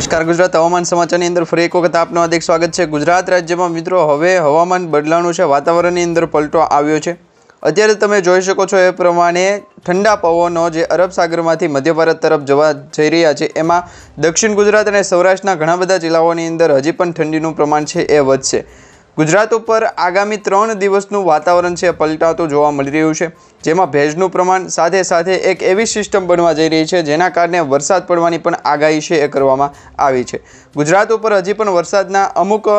નમસ્કાર ગુજરાત હવામાન સમાચારની અંદર ફરી એક વખત આપનું હાર્દિક સ્વાગત છે. ગુજરાત રાજ્યમાં મિત્રો હવે હવામાન બદલાણું છે, વાતાવરણની અંદર પલટો આવ્યો છે. અત્યારે તમે જોઈ શકો છો એ પ્રમાણે ઠંડા પવનો જે અરબ સાગરમાંથી મધ્ય ભારત તરફ જવા જઈ રહ્યા છે, એમાં દક્ષિણ ગુજરાત અને સૌરાષ્ટ્રના ઘણા બધા જિલ્લાઓની અંદર હજી પણ ઠંડીનું પ્રમાણ છે એ વધશે. ગુજરાત ઉપર આગામી ત્રણ દિવસનું વાતાવરણ છે, પલટાતું જોવા મળી રહ્યું છે. જેમાં ભેજનું પ્રમાણ સાથે સાથે એક એવી સિસ્ટમ બનવા જઈ રહી છે, જેના કારણે વરસાદ પડવાની પણ આગાહી છે એ કરવામાં આવી છે. ગુજરાત ઉપર હજી પણ વરસાદના અમુક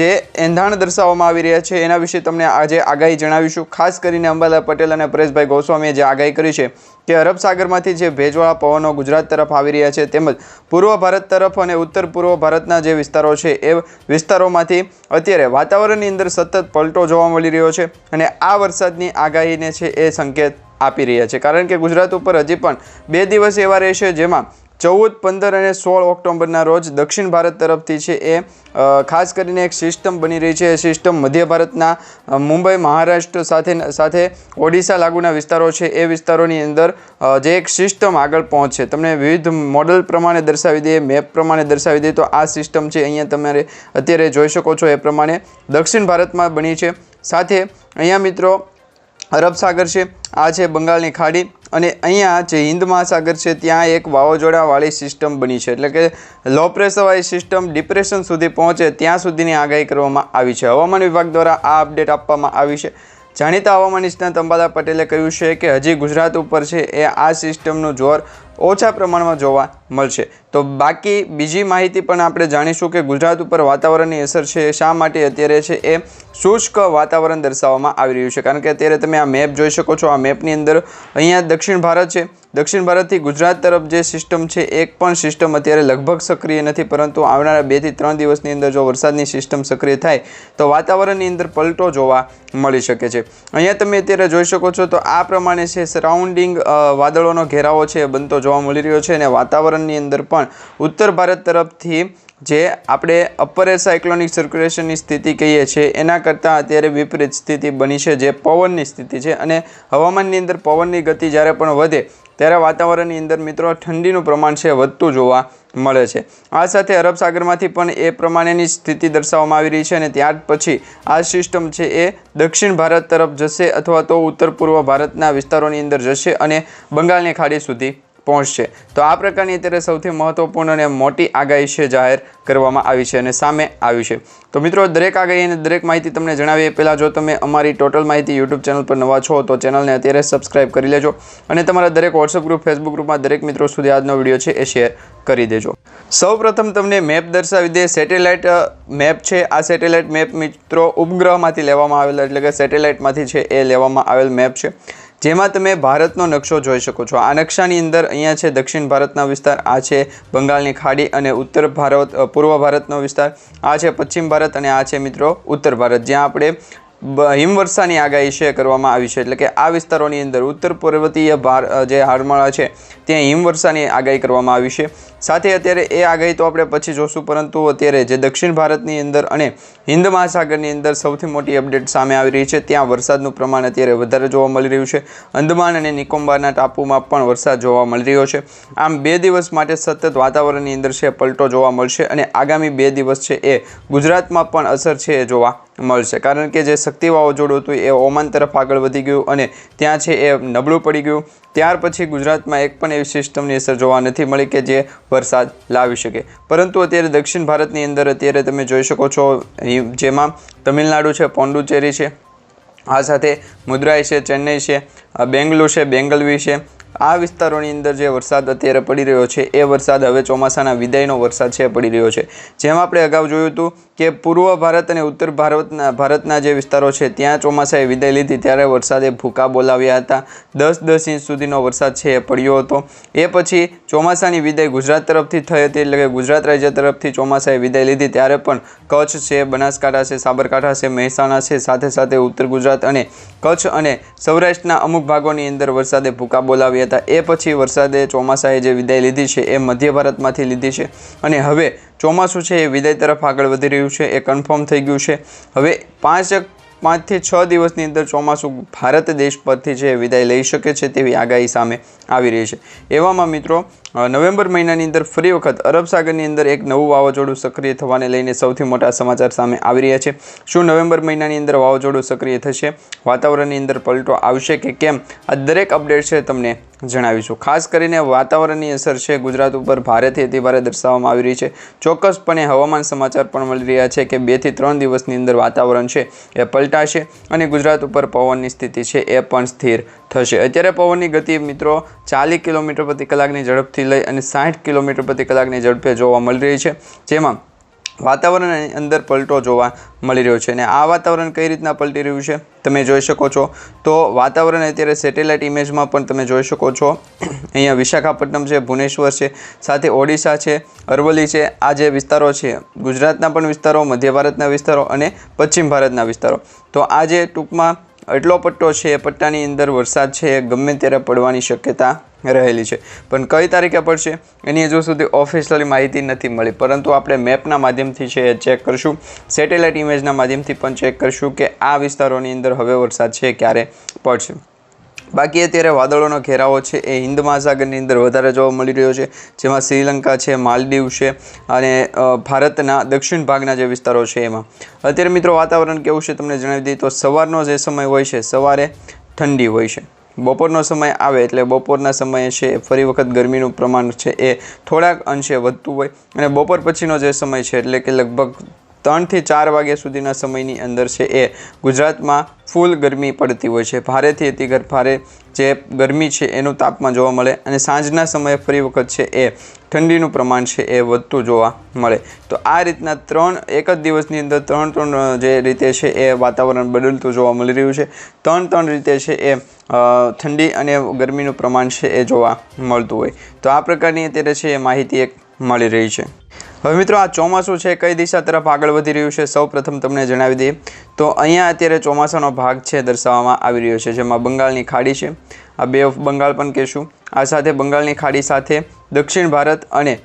જે એંધાણ દર્શાવવામાં આવી રહ્યા છે, એના વિશે તમને આજે આગાહી જણાવીશું. ખાસ કરીને અંબાલાલ પટેલ અને પરેશભાઈ ગોસ્વામીએ જે આગાહી કરી છે કે અરબ સાગરમાંથી જે ભેજવાળા પવનો ગુજરાત તરફ આવી રહ્યા છે, તેમજ પૂર્વ ભારત તરફ અને ઉત્તર પૂર્વ ભારતના જે વિસ્તારો છે, એ વિસ્તારોમાંથી અત્યારે વાતાવરણની અંદર સતત પલટો જોવા મળી રહ્યો છે અને આ વરસાદની આગાહીને છે એ સંકેત આપી રહ્યા છે. કારણ કે ગુજરાત ઉપર હજી પણ બે દિવસ એવા રહેશે જેમાં ચૌદ, પંદર અને સોળ ઓક્ટોબરના રોજ દક્ષિણ ભારત તરફથી છે એ ખાસ કરીને એક સિસ્ટમ બની રહી છે. એ સિસ્ટમ મધ્ય ભારતના મુંબઈ, મહારાષ્ટ્ર સાથે સાથે ઓડિશા લાગુના વિસ્તારો છે. એ વિસ્તારોની અંદર જે એક સિસ્ટમ આગળ પહોંચશે તમને વિવિધ મોડલ પ્રમાણે દર્શાવી દઈએ, મેપ પ્રમાણે દર્શાવી દઈએ, તો આ સિસ્ટમ છે અહીંયા તમારે અત્યારે જોઈ શકો છો. એ પ્રમાણે દક્ષિણ ભારતમાં બની છે. સાથે અહીંયા મિત્રો અરબ સાગર છે, આ છે બંગાળની ખાડી અને અહીંયા જે હિન્દ મહાસાગર છે, ત્યાં એક વાવાઝોડાવાળી સિસ્ટમ બની છે. એટલે કે લો પ્રેશરવાળી સિસ્ટમ ડિપ્રેશન સુધી પહોંચે ત્યાં સુધીની આગાહી કરવામાં આવી છે. હવામાન વિભાગ દ્વારા આ અપડેટ આપવામાં આવી છે. જાણીતા હવામાન નિષ્ણાત અંબાલા પટેલે કહ્યું છે કે હજી ગુજરાત ઉપર છે એ આ સિસ્ટમનું જોર ઓછા પ્રમાણમાં જોવા મળશે. તો બાકી બીજી માહિતી પણ આપણે જાણીશું કે ગુજરાત ઉપર વાતાવરણની અસર છે શા માટે અત્યારે છે એ શુષ્ક વાતાવરણ દર્શાવવામાં આવી રહ્યું છે. કારણ કે અત્યારે તમે આ મેપ જોઈ શકો છો, આ મેપની અંદર અહીંયા દક્ષિણ ભારત છે દક્ષિણ ભારતથી ગુજરાત તરફ જે સિસ્ટમ છે, એક પણ સિસ્ટમ અત્યારે લગભગ સક્રિય નથી, પરંતુ આવનારા બેથી ત્રણ દિવસની અંદર જો વરસાદની સિસ્ટમ સક્રિય થાય, તો વાતાવરણની અંદર પલટો જોવા મળી શકે છે. અહીંયા તમે અત્યારે જોઈ શકો છો, તો આ પ્રમાણે છે સરાઉન્ડિંગ વાદળોનો ઘેરાવો છે, એ બનતો જોવા મળી રહ્યો છે, અને વાતાવરણની અંદર પણ ઉત્તર ભારત તરફથી જે આપણે અપર એર સાયક્લોનિક સર્ક્યુલેશનની સ્થિતિ કહીએ છીએ, એના કરતાં અત્યારે વિપરીત સ્થિતિ બની છે, જે પવનની સ્થિતિ છે, અને હવામાનની અંદર પવનની ગતિ જ્યારે પણ વધે ત્યારે વાતાવરણની અંદર મિત્રો ઠંડીનું પ્રમાણ છે વધતું જોવા મળે છે. આ સાથે અરબ સાગરમાંથી પણ એ પ્રમાણેની સ્થિતિ દર્શાવવામાં આવી રહી છે અને ત્યાર પછી આ સિસ્ટમ છે એ દક્ષિણ ભારત તરફ જશે અથવા તો ઉત્તર પૂર્વ ભારતના વિસ્તારોની અંદર જશે અને બંગાળની ખાડી સુધી પહોંચશે તો આ પ્રકારની અત્યારે સૌથી મહત્વપૂર્ણ અને મોટી આગાહી છે જાહેર કરવામાં આવી છે અને સામે આવી છે. તો મિત્રો, દરેક આગાહી અને દરેક માહિતી તમને જણાવીએ. પહેલાં જો તમે અમારી ટોટલ માહિતી યુટ્યુબ ચેનલ પર નવા છો, તો ચેનલને અત્યારે સબસ્ક્રાઇબ કરી લેજો અને તમારા દરેક વોટ્સઅપ ગ્રુપ, ફેસબુક ગ્રુપમાં દરેક મિત્રો સુધી આજનો વીડિયો છે એ શેર કરી દેજો. સૌપ્રથમ તમને મેપ દર્શાવી દે. સેટેલાઇટ મેપ છે. આ સેટેલાઇટ મેપ મિત્રો ઉપગ્રહમાંથી લેવામાં આવેલા, એટલે કે સેટેલાઇટમાંથી છે એ લેવામાં આવેલ મેપ છે. જેમાં તમે ભારતનો નકશો જોઈ શકો છો. આ નકશાની અંદર અહીંયા છે દક્ષિણ ભારતના વિસ્તાર, આ છે બંગાળની ખાડી અને ઉત્તર ભારત પૂર્વ ભારતનો વિસ્તાર, આ છે પશ્ચિમ ભારત અને આ છે મિત્રો ઉત્તર ભારત. જ્યાં આપણે હિમવર્ષાની આગાહી છે કરવામાં આવી છે. એટલે કે આ વિસ્તારોની અંદર ઉત્તર પર્વતીય ભાર જે હાડમાળા છે, ત્યાં હિમવર્ષાની આગાહી કરવામાં આવી છે. સાથે અત્યારે એ આગાહી તો આપણે પછી જોશું, પરંતુ અત્યારે જે દક્ષિણ ભારતની અંદર અને હિન્દ મહાસાગરની અંદર સૌથી મોટી અપડેટ સામે આવી રહી છે, ત્યાં વરસાદનું પ્રમાણ અત્યારે વધારે જોવા મળી રહ્યું છે. અંદમાન અને નિકોબારના ટાપુમાં પણ વરસાદ જોવા મળી રહ્યો છે. આમ બે દિવસ માટે સતત વાતાવરણની અંદર છે, પલટો જોવા મળશે અને આગામી બે દિવસ છે એ ગુજરાતમાં પણ અસર છે એ જોવા મળશે. કારણ કે જે શક્તિ વાવાઝોડું હતું એ ઓમાન તરફ આગળ વધી ગયું અને ત્યાં છે એ નબળું પડી ગયું. ત્યાર પછી ગુજરાતમાં એક પણ એવી સિસ્ટમની અસર જોવા નથી મળી કે જે વરસાદ લાવી શકે. પરંતુ અત્યારે દક્ષિણ ભારતની અંદર અત્યારે તમે જોઈ શકો છો જેમાં તમિલનાડુ છે પોંડુચેરી છે, આ સાથે મદુરાઈ છે, ચેન્નઈ છે બેંગ્લુર છે, બેંગલવી છે આ વિસ્તારોની અંદર જે વરસાદ અત્યારે પડી રહ્યો છે, એ વરસાદ હવે ચોમાસાના વિદાયનો વરસાદ છે, પડી રહ્યો છે. જેમ આપણે અગાઉ જોયું હતું કે પૂર્વ ભારત અને ઉત્તર ભારતના ભારતના જે વિસ્તારો છે, ત્યાં ચોમાસાએ વિદાય લીધી, ત્યારે વરસાદે ભૂકા બોલાવ્યા હતા. દસ દસ ઇંચ સુધીનો વરસાદ છે, એ પડ્યો હતો. એ પછી ચોમાસાની વિદાય ગુજરાત તરફથી થઈ હતી, એટલે કે ગુજરાત રાજ્ય તરફથી ચોમાસાએ વિદાય લીધી, ત્યારે પણ કચ્છ છે, બનાસકાંઠા છે, સાબરકાંઠા છે, મહેસાણા છે, સાથે સાથે ઉત્તર ગુજરાત અને કચ્છ અને સૌરાષ્ટ્રના અમુક ભાગોની અંદર વરસાદે ભૂકા બોલાવ્યા હતા. એ પછી વરસાદે ચોમાસાએ જે વિદાય લીધી છે એ મધ્ય ભારતમાંથી લીધી છે. અને હવે ચોમાસું છે એ વિદાય તરફ આગળ વધી રહ્યું છે, એ કન્ફર્મ થઈ ગયું છે. હવે પાંચ પાંચથી છ દિવસની અંદર ચોમાસું ભારત દેશ પરથી છે વિદાય લઈ શકે છે તેવી આગાહી સામે આવી રહી છે. એવામાં મિત્રો નવેમ્બર મહિનાની અંદર ફરી વખત અરબ સાગરની અંદર એક નવું વાવાઝોડું સક્રિય થવાને લઈને સૌથી મોટા સમાચાર સામે આવી રહ્યા છે. શું નવેમ્બર મહિનાની અંદર વાવાઝોડું સક્રિય થશે? વાતાવરણની અંદર પલટો આવશે કે કેમ? આ દરેક અપડેટ છે તમને જણાવીશું. ખાસ કરીને વાતાવરણની અસર છે. ગુજરાત ઉપર ભારેથી અતિભારે દર્શાવવામાં આવી રહી છે. ચોક્કસપણે હવામાન સમાચાર પણ મળી રહ્યા છે કે બેથી ત્રણ દિવસની અંદર વાતાવરણ છે એ પલટાશે અને ગુજરાત ઉપર પવનની સ્થિતિ છે એ પણ સ્થિર થશે. અત્યારે પવનની ગતિ મિત્રો ચાલીસ કિલોમીટર પ્રતિ કલાકની ઝડપથી લઈ અને સાઠ કિલોમીટર પ્રતિ કલાકની ઝડપે જોવા મળી રહી છે. જેમાં વાતાવરણની અંદર પલટો જોવા મળી રહ્યો છે અને આ વાતાવરણ કઈ રીતના પલટી રહ્યું છે, તમે જોઈ શકો છો. તો વાતાવરણ અત્યારે સેટેલાઇટ ઇમેજમાં પણ તમે જોઈ શકો છો. અહીંયા વિશાખાપટ્ટનમ છે, ભુવનેશ્વર છે, સાથે ઓડિશા છે, અરવલ્લી છે, આ જે વિસ્તારો છે, ગુજરાતના પણ વિસ્તારો, મધ્ય ભારતના વિસ્તારો અને પશ્ચિમ ભારતના વિસ્તારો. તો આ જે ટૂંકમાં એટલો પટ્ટો છે પટ્ટાની અંદર વરસાદ છે, ગમે ત્યારે પડવાની શક્યતા રહેલી છે. પણ કઈ તારીખે પડશે? એની હજુ સુધી ઓફિશિયલી માહિતી નથી મળી. પરંતુ આપણે મેપના માધ્યમથી છે એ ચેક કરશું. સેટેલાઇટ ઇમેજના માધ્યમથી પણ ચેક કરશું કે આ વિસ્તારોની અંદર હવે વરસાદ છે ક્યારે પડશે. બાકી અત્યારે વાદળોનો ઘેરાવો છે. એ હિન્દ મહાસાગરની અંદર વધારે જોવા મળી રહ્યો છે. જેમાં શ્રીલંકા છે, માલદીવ છે અને ભારતના દક્ષિણ ભાગના જે વિસ્તારો છે એમાં. અત્યારે મિત્રો વાતાવરણ કેવું છે તમને જણાવી દઈએ તો સવારનો જે સમય હોય છે, સવારે ઠંડી હોય છે. બપોરનો સમય આવે એટલે બપોરના સમયે છે ફરી વખત ગરમીનું પ્રમાણ છે એ થોડાક અંશે વધતું હોય. અને બપોર પછીનો જે સમય છે એટલે કે લગભગ ત્રણથી ચાર વાગ્યા સુધીના સમયની અંદર છે એ ગુજરાતમાં ફૂલ ગરમી પડતી હોય છે. ભારેથી અતિ ભારે જે ગરમી છે એનું તાપમાન જોવા મળે. અને સાંજના સમયે ફરી વખત છે એ ઠંડીનું પ્રમાણ છે એ વધતું જોવા મળે. તો આ રીતના ત્રણ, એક જ દિવસની અંદર ત્રણ ત્રણ જે રીતે છે એ વાતાવરણ બદલતું જોવા મળી રહ્યું છે. ત્રણ ત્રણ રીતે છે એ ઠંડી અને ગરમીનું પ્રમાણ છે એ જોવા મળતું હોય. તો આ પ્રકારની અત્યારે છે એ માહિતી એક મળી રહી છે. હવે મિત્રો આ ચોમાસું છે કઈ દિશા તરફ આગળ વધી રહ્યું છે? સૌ પ્રથમ તમને જણાવી દઈએ. તો અહીંયા અત્યારે ચોમાસાનો ભાગ છે દર્શાવવામાં આવી રહ્યો છે, જેમાં બંગાળની ખાડી છે. આ બે ઓફ બંગાળ પણ કહેશું. આ સાથે બંગાળની ખાડી સાથે દક્ષિણ ભારત અને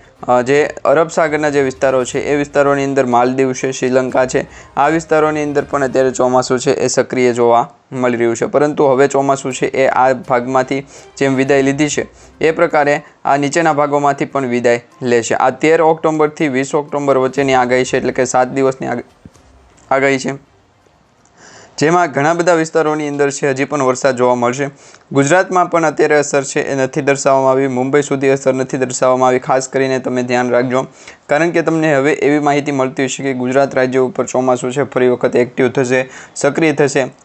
જે અરબ સાગરના જે વિસ્તારો છે, એ વિસ્તારોની અંદર માલદીવ છે, શ્રીલંકા છે, આ વિસ્તારોની અંદર પણ અત્યારે ચોમાસું છે, એ સક્રિય જોવા મળી રહ્યું છે. પરંતુ હવે ચોમાસું છે, એ આ ભાગમાંથી જેમ વિદાય લીધી છે, એ પ્રકારે આ નીચેના ભાગોમાંથી પણ વિદાય લેશે આ તેર ઓક્ટોબરથી વીસ ઓક્ટોબર વચ્ચેની આગાહી છે, એટલે કે સાત દિવસની આગ- આગાહી છે. જેમાં ઘણા બધા વિસ્તારોની અંદર છે, હજી પણ વરસાદ જોવા મળશે. ગુજરાતમાં પણ અત્યારે અસર છે એ નથી દર્શાવવામાં આવી. મુંબઈ સુધી અસર નથી દર્શાવવામાં આવી. ખાસ કરીને તમે ધ્યાન રાખજો. કારણ કે તમને હવે એવી માહિતી મળતી હશે કે ગુજરાત રાજ્ય ઉપર ચોમાસું છે, ફરી વખત એક્ટિવ થશે, સક્રિય થશે.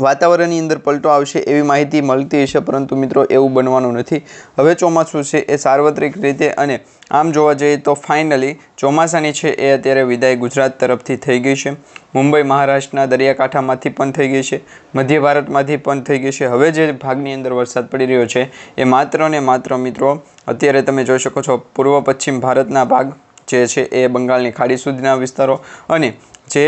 વાતાવરણની અંદર પલટો આવશે એવી માહિતી મળતી હશે, પરંતુ મિત્રો એવું બનવાનું નથી. હવે ચોમાસું છે એ સાર્વત્રિક રીતે અને આમ જોવા જઈએ તો ફાઇનલી ચોમાસાની છે એ અત્યારે વિદાય ગુજરાત તરફથી થઈ ગઈ છે. મુંબઈ, મહારાષ્ટ્રના દરિયાકાંઠામાંથી પણ થઈ ગઈ છે. મધ્ય ભારતમાંથી પણ થઈ ગઈ છે. હવે જે ભાગની અંદર વરસાદ પડી રહ્યો છે એ માત્ર ને માત્ર મિત્રો અત્યારે તમે જોઈ શકો છો પૂર્વ પશ્ચિમ ભારતના ભાગ જે છે એ બંગાળની ખાડી સુધીના વિસ્તારો અને જે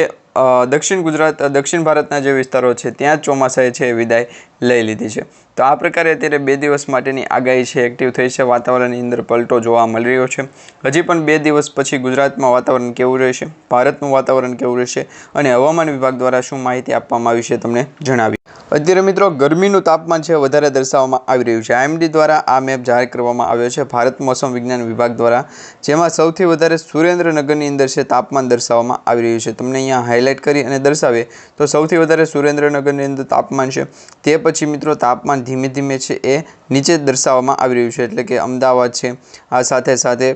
દક્ષિણ ગુજરાત દક્ષિણ ભારતના જે વિસ્તારો છે, ત્યાં ચોમાસાએ છે એ વિદાય લઈ લીધી છે. તો આ પ્રકારે અત્યારે બે દિવસ માટેની આગાહી છે. એક્ટિવ થઈ છે. વાતાવરણની અંદર પલટો જોવા મળી રહ્યો છે. હજી પણ બે દિવસ પછી ગુજરાતમાં વાતાવરણ કેવું રહેશે? ભારતનું વાતાવરણ કેવું રહેશે? અને હવામાન વિભાગ દ્વારા શું માહિતી આપવામાં આવી છે તમને જણાવી. અત્યારે મિત્રો ગરમીનું તાપમાન છે વધારે દર્શાવવામાં આવી રહ્યું છે. આઈએમડી દ્વારા આ મેપ જાહેર કરવામાં આવ્યો છે. ભારત મોસમ વિજ્ઞાન વિભાગ દ્વારા, જેમાં સૌથી વધારે સુરેન્દ્રનગરની અંદર છે તાપમાન દર્શાવવામાં આવી રહ્યું છે. તમને અહીંયા હાઇલાઇટ કરી અને દર્શાવે તો સૌથી વધારે સુરેન્દ્રનગરની અંદર તાપમાન છે. તે પછી મિત્રો તાપમાન ધીમે ધીમે છે એ નીચે દર્શાવવામાં આવી રહ્યું છે. એટલે કે અમદાવાદ છે, આ સાથે સાથે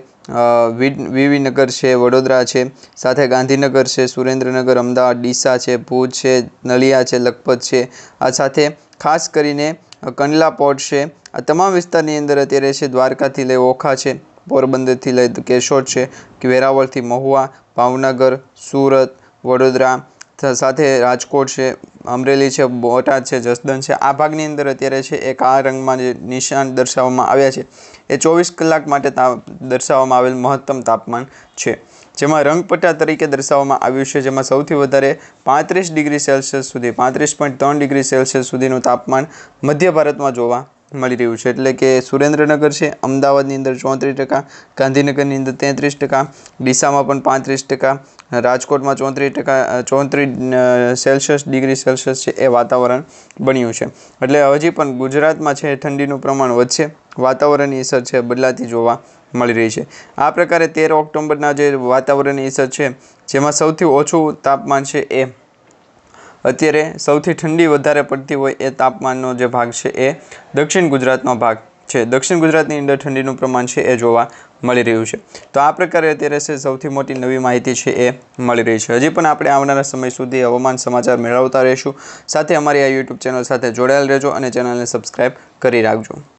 વિવીનગર છે, વડોદરા છે, સાથે ગાંધીનગર છે, સુરેન્દ્રનગર, અમદાવાદ, ડીસા છે, ભુજ છે, નલિયા છે, લખપત છે. આ સાથે ખાસ કરીને કંડલા પોર્ટ છે. આ તમામ વિસ્તારની અંદર અત્યારે છે દ્વારકાથી લઈ ઓખા છે, પોરબંદરથી લઈ કેશોદ છે, વેરાવળથી મહુવા, ભાવનગર, સુરત, વડોદરા સાથે રાજકોટ છે, અમરેલી છે, બોટાદ છે જસદન છે. આ ભાગની અંદર અત્યારે છે એક આ રંગમાં જે નિશાન દર્શાવવામાં આવ્યા છે, એ ચોવીસ કલાક માટે તાપ દર્શાવવામાં આવેલ મહત્તમ તાપમાન છે. જેમાં રંગપટ્ટા તરીકે દર્શાવવામાં આવ્યું છે, જેમાં સૌથી વધારે પાંત્રીસ ડિગ્રી સેલ્સિયસ સુધી, પાંત્રીસ પોઈન્ટ ત્રણ ડિગ્રી સેલ્સિયસ સુધીનું તાપમાન મધ્ય ભારતમાં જોવા મળી રહ્યું છે. એટલે કે સુરેન્દ્રનગર છે, અમદાવાદની અંદર ચોત્રીસ ટકા, ગાંધીનગરની અંદર તેત્રીસ ટકા, ડીસામાં પણ પાંત્રીસ ટકા, રાજકોટમાં ચોત્રીસ ટકા, ચોત્રીસ સેલ્સિયસ ડિગ્રી સેલ્સિયસ છે એ વાતાવરણ બન્યું છે. એટલે હજી પણ ગુજરાતમાં છે ઠંડીનું પ્રમાણ વધશે, વાતાવરણની અસર છે બદલાતી જોવા મળી રહી છે. આ પ્રકારે તેર ઓક્ટોબરના જે વાતાવરણની અસર છે, જેમાં સૌથી ઓછું તાપમાન છે એ અત્યારે સૌથી ઠંડી વધારે પડતી હોય એ તાપમાનનો જે ભાગ છે એ દક્ષિણ ગુજરાતનો ભાગ છે. દક્ષિણ ગુજરાતની અંદર ઠંડીનું પ્રમાણ છે એ જોવા મળી રહ્યું છે. તો આ પ્રકારે અત્યારે છે સૌથી મોટી નવી માહિતી છે એ મળી રહી છે. હજી પણ આપણે આવનારા સમય સુધી હવામાન સમાચાર મેળવતા રહીશું. સાથે અમારી આ યુટ્યુબ ચેનલ સાથે જોડાયેલ રહેજો અને ચેનલને સબસ્ક્રાઈબ કરી રાખજો.